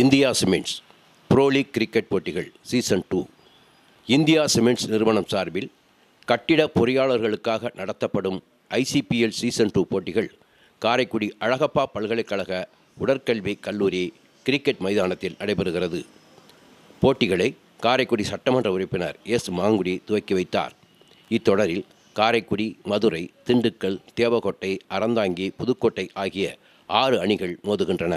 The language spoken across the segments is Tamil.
India cements pro league cricket போட்டிகள் சீசன் டூ இந்தியா சிமெண்ட்ஸ் நிறுவனம் சார்பில் கட்டிட பொறியாளர்களுக்காக நடத்தப்படும் ஐசிபிஎல் சீசன் டூ போட்டிகள் காரைக்குடி அழகப்பா பல்கலைக்கழக உடற்கல்வி கல்லூரி கிரிக்கெட் மைதானத்தில் நடைபெறுகிறது. போட்டிகளை காரைக்குடி சட்டமன்ற உறுப்பினர் எஸ் மாங்குடி துவக்கி வைத்தார். இத்தொடரில் காரைக்குடி மதுரை திண்டுக்கல் தேவகோட்டை அறந்தாங்கி புதுக்கோட்டை ஆகிய ஆறு அணிகள் மோதுகின்றன.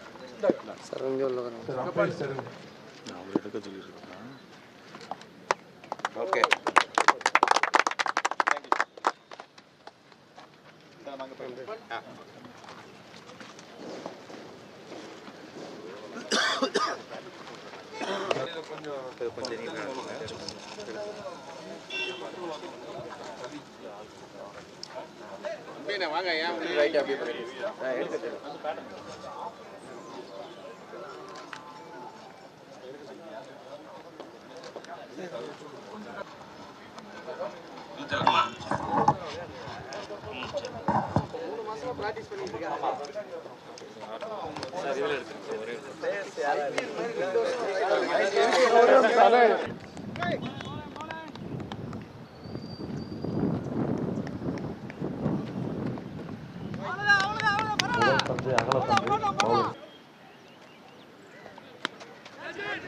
அந்த ஓகே கொஞ்சம் கொஞ்சம் வாங்க ஏன் ஓகே ரைட் அப்படியே பண்ணிடுங்க.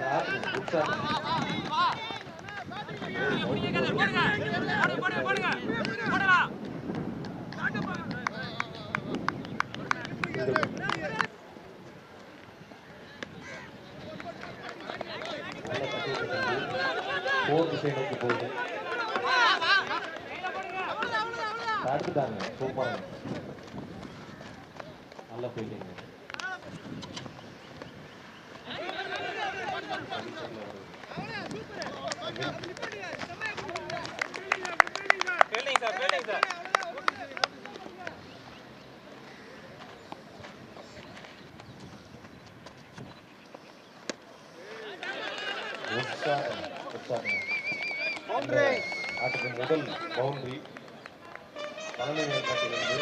ஆ, எடுத்துட்டு. போர் திசை நோக்கி போகுது. அடுத்துட்டாங்க. சூப்பராங்க நல்லா போயிட்டீங்க. உற்சாகம் ஆட்டுக்கு முதல் பவுண்டரி தலைமை மேற்காட்டிலிருந்து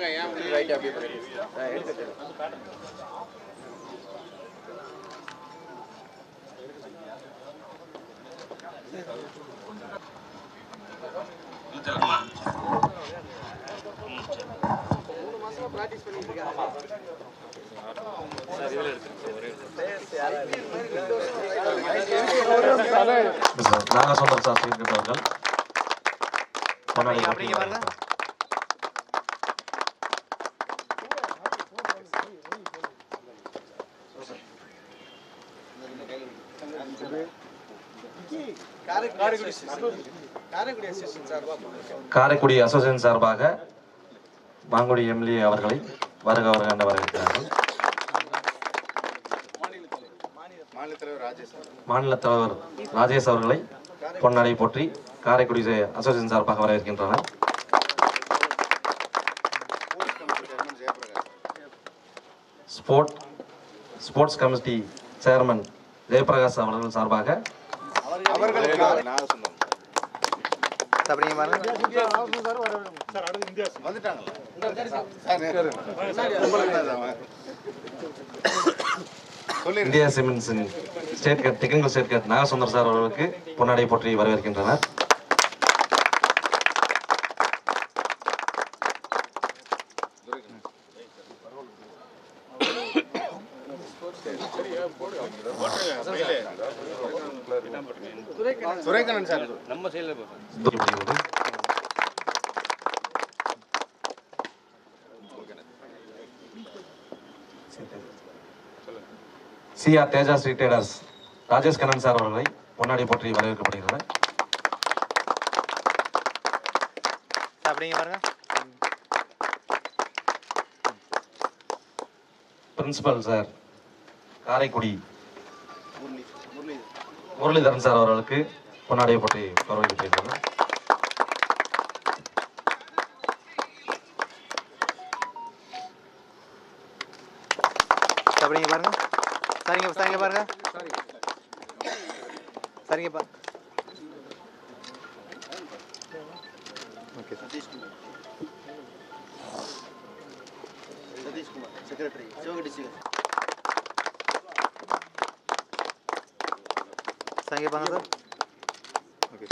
ரைட் அப்படியே பண்ணிடுங்க. ஆ, எடுத்துட்டு. நாகசுந்தர் சாஸ்திரி அவர்கள் பொன்னாடி அப்படிங்க பாருங்க. காரைக்குடி அசோசியேஷன் சார்பாக மாங்குடி எம்எல்ஏ அவர்களை வருக வருக என வரவேற்கிறார்கள். மாநில தலைவர் ராஜேஷ் அவர்களை பொன்னாடை போற்றி காரைக்குடி அசோசியேஷன் சார்பாக வரவேற்கின்றனர். Sport sports committee chairman Jayaprakash அவர்கள் சார்பாக அப்படிங்க பாருங்க India சிமெண்ட்ஸின் state gate technical state gate Nagasundar sir அவர்களுக்கு பொன்னாடை போற்றி வரவேற்கின்றனர். Surekannan sir CR Tejas retailers Rajesh Kannan sir அவர்களை பொன்னாடி போற்றி வரவேற்கப்படுகிறது சார் அப்படிங்க பாருங்க. Principal sir Karaikudi Muralidharan sir அவர்களுக்கு பொன்னாடியை வரவேற்கப்படுகிறது சார் அப்படிங்க பாருங்க. சரிங்க சரிங்க பாருங்க. சரிங்க பா. சரிங்க பாருங்க sir okay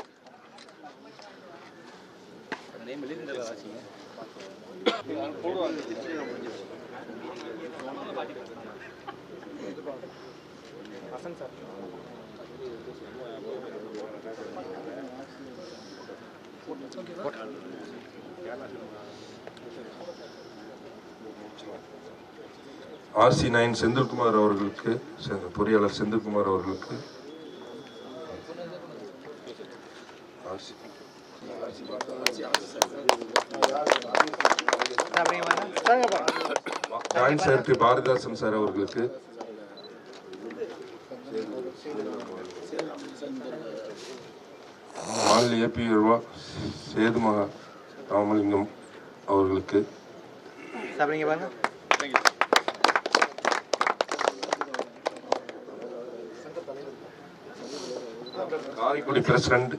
RC nine Senthilkumar அவர்களுக்கு செ- பொறியாளர் செந்தில்குமார் அவர்களுக்கு RC சார் அப்படிங்க பாருங்க சரிங்க பாருங்க ஜாயின்ட் செக்ரட்டரி பாரதிதாசன் சார் அவர்களுக்கு. மாநில ஏபி சேதுமா ராமலிங்கம் அவர்களுக்கு. Sir Karaikudi president.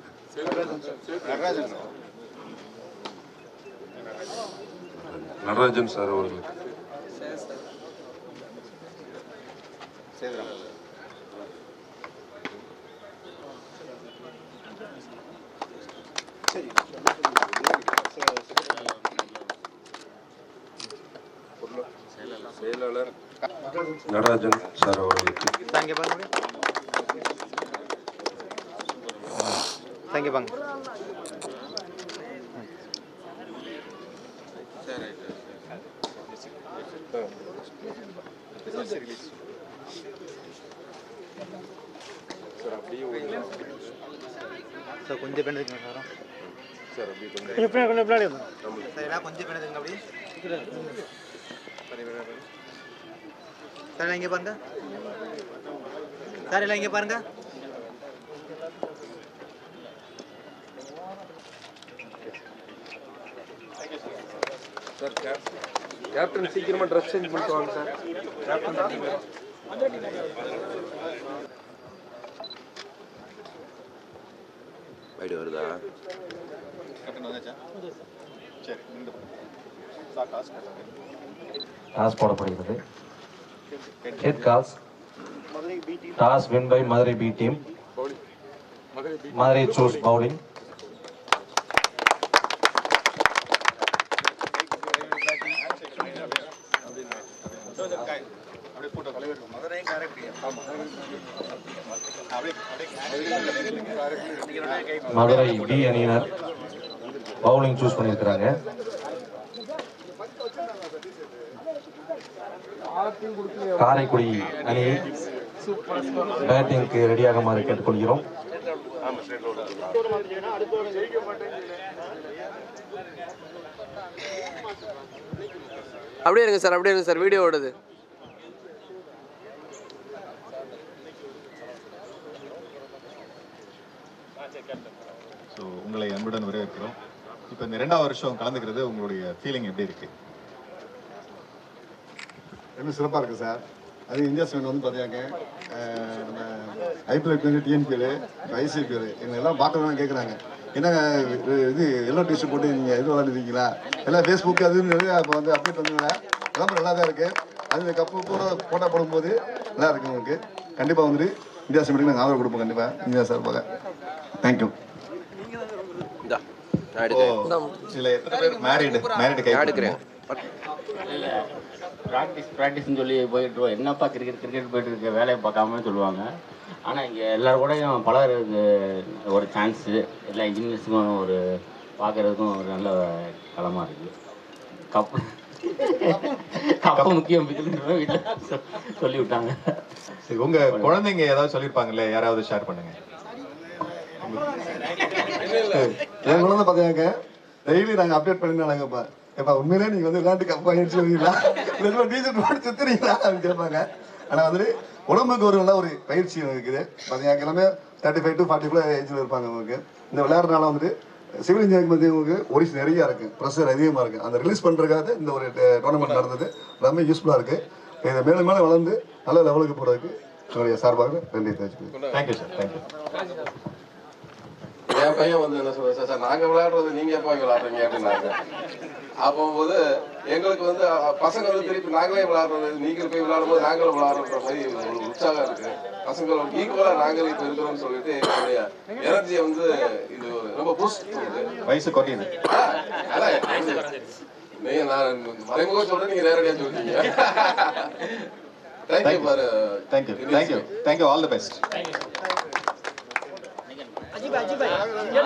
Natarajan sir அவர்களுக்கு. செயலாளர். நடராஜன் சார் அவர்களுக்கு சார் கொஞ்சம் பேண்ட் இருக்குங்க சார். சார் எல்லாம் கொஞ்சம் பேண்ட் இருக்குங்க அப்படி சரி, சரி, சரி. சார் எல்லாம் இங்கே பாருங்க. சார் எல்லாம் இங்கே பாருங்க. கேப்டன் சீக்கிரமா ட்ரெஸ் சேஞ்ச் பண்ணிட்டு வாங்க சார் வைடு வருதா? டாஸ் போடப்படுகிறது. Head calls toss win by Madurai B team Madurai choose bowling Madurai Madurai D அணியினர் பவுலிங் சூஸ் பண்ணியிருக்கிறாங்க. காரைக்குடி அணி பேட்டிங்க்கு ரெடியாகுமாறு கேட்டுக்கொள்கிறோம். அப்படியே இருங்க சார் அப்படியே இருங்க சார் வீடியோ ஓடுது. ஸோ உங்களை அன்புடன் வரவேற்கிறோம். இப்போ இந்த ரெண்டாவது வருஷம் கலந்துக்கிறது உங்களுடைய ஃபீலிங் எப்படி இருக்கு? ரொம்ப சிறப்பாக இருக்குது சார் அது இந்தியா செவன் வந்து பார்த்தீங்க நம்ம ஐபிஎல் வந்து டிஎன்பிஎல் ஐசிபிஎல் எங்களை எல்லாம் பார்க்கணும்னு கேட்குறாங்க என்னங்க இது எல்லோ டிஷர்ட் போட்டு நீங்கள் இது விளாண்டுருக்கீங்களா எல்லாம் ஃபேஸ்புக் அது இப்போ வந்து அப்டேட் வந்ததுனால விளம்பரம் நல்லா தான் இருக்குது அது கப்பு கூட போட்டோ போடும்போது நல்லா இருக்குது உங்களுக்கு கண்டிப்பாக வந்துட்டு இந்தியா செவனுக்கு நாங்கள் ஆதரவு கொடுப்போம் கண்டிப்பாக இந்தியா சார்பாக. தேங்க்யூ இதில் எத்தனை பேர்? மேரிடு மேரிடு கை எடுக்கிறேன். ப்ராக்டிஸ் ப்ராக்டிஸ்னு சொல்லி போயிட்டு. என்னப்பா கிரிக்கெட் கிரிக்கெட் போயிட்டு இருக்க? வேலையை பார்க்காம சொல்லுவாங்க. ஆனால் இங்கே எல்லாரும் கூடயும் பழகுறதுக்கு ஒரு சான்ஸு எல்லா இன்ஜினியர்ஸுக்கும் ஒரு பார்க்குறதுக்கும் ஒரு நல்ல களமாக இருக்குது கப்பு கப்பு முக்கியம் வீட்டில் சொல்லி விட்டாங்க சரி உங்க குழந்தைங்க ஏதாவது சொல்லியிருப்பாங்கல்ல? யாராவது ஷேர் பண்ணுங்க. என் குழந்தை பார்த்தீங்க டெய்லி நாங்கள் அப்டேட் பண்ணி ஏப்பா எப்பா உண்மையிலே நீங்கள் வந்து விளையாட்டு கப் ஆகிடுச்சு வரீங்களா இல்லை டீச்சர் போட்டு சுத்துறீங்களா அப்படின்னு கேட்பாங்க. ஆனால் வந்து உடம்புக்கு ஒரு நல்ல ஒரு பயிற்சி இருக்குது பார்த்தீங்கன்னா எல்லாமே thirty five to forty five ஏஜில் இருப்பாங்க உங்களுக்கு இந்த விளையாடுறதுனால வந்துட்டு சிவில் இன்ஜினியரிங் பற்றி உங்களுக்கு ஒரிஸ் நிறையா இருக்குது ப்ரெஷர் அதிகமாக இருக்குது அந்த ரிலீஸ் பண்ணுறதுக்காக இந்த ஒரு டோர்னமெண்ட் நடந்தது. ரொம்ப யூஸ்ஃபுல்லாக இருக்குது இதை மேலும் மேலும் வளர்ந்து நல்ல லெவலுக்கு போகிறதுக்கு என்னுடைய சார்பாக நன்றி தெரிவிச்சுக்கிறேன். தேங்க்யூ சார் தேங்க்யூ என் பையன் வந்து என்ன சொல்ற சார் நாங்க விளையாடுறது நீங்க எப்போ விளையாடுறீங்க? அப்படின்னாங்க அப்போது எங்களுக்கு வந்து பசங்க வந்து திருப்பி நாங்களே விளையாடுறது நீங்கள் போய் விளையாடும் போது நாங்களும் விளையாடுற மாதிரி ஒரு உற்சாகம் இருக்கு. பசங்களோட ஈக்குவலா நாங்களே இப்ப இருக்கிறோம்னு சொல்லிட்டு எங்களுடைய எனர்ஜியை வந்து இது ரொம்ப பூஸ்ட் பண்ணுது. வயசு குறையுது. நீங்க நான் மறைமுக சொல்றேன் நீங்க நேரடியா சொல்றீங்க. Thank you thank you thank you thank you all the best 几百，几百。